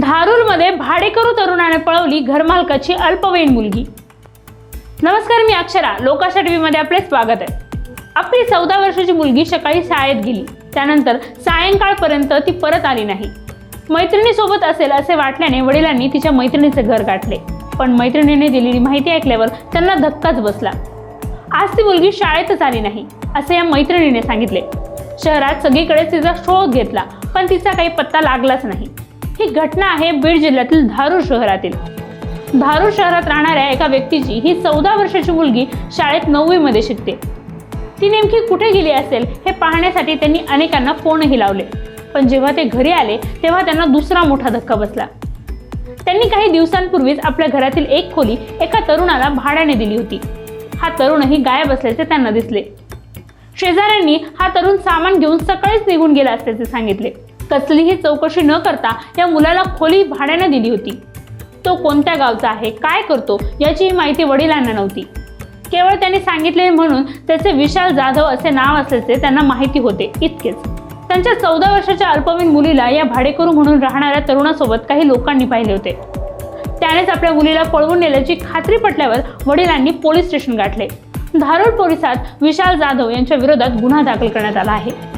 धारूरमध्ये भाडेकरू तरुणाने पळवली घरमालकाची अल्पवयीन मुलगी. नमस्कार मी अक्षरा. लोकाशा टी व्हीमध्ये आपले स्वागत आहे. आपली चौदा वर्षाची मुलगी सकाळी शाळेत गेली. त्यानंतर सायंकाळपर्यंत ती परत आली नाही. मैत्रिणीसोबत असेल असे वाटल्याने वडिलांनी तिच्या मैत्रिणीचे घर गाठले. पण मैत्रिणीने दिलेली माहिती ऐकल्यावर त्यांना धक्काच बसला. आज ती मुलगी शाळेतच आली नाही असे या मैत्रिणीने सांगितले. शहरात सगळीकडे तिचा शोध घेतला पण तिचा काही पत्ता लागलाच नाही. ही घटना आहे बीड जिल्ह्यातील धारूर शहरातील. धारूर शहरात राहणाऱ्या एका व्यक्तीची ही चौदा वर्षाची मुलगी शाळेत नववीमध्ये शिकते. ती नेमकी कुठे गेली असेल हे पाहण्यासाठी त्यांनी अनेकांना फोनही लावले. पण जेव्हा ते घरी आले तेव्हा त्यांना दुसरा मोठा धक्का बसला. त्यांनी काही दिवसांपूर्वीच आपल्या घरातील एक खोली एका तरुणाला भाड्याने दिली होती. हा तरुणही गायब असल्याचे त्यांना दिसले. शेजाऱ्यांनी हा तरुण सामान घेऊन सकाळीच निघून गेला असल्याचे सांगितले. कसलीही चौकशी न करता या मुलाला खोली भाड्याने दिली होती. तो कोणत्या गावचा आहे काय करतो याची माहिती वडिलांना नव्हती. केवळ त्यांनी सांगितले म्हणून त्याचे विशाल जाधव असे नाव असल्याचे त्यांना माहिती होते इतकेच. त्यांच्या चौदा वर्षाच्या अल्पवयीन मुलीला या भाडेकरू म्हणून राहणाऱ्या तरुणासोबत काही लोकांनी पाहिले होते. त्यानेच आपल्या मुलीला पळवून नेल्याची खात्री पटल्यावर वडिलांनी पोलीस स्टेशन गाठले. धारूर पोलिसात विशाल जाधव यांच्या विरोधात गुन्हा दाखल करण्यात आला आहे.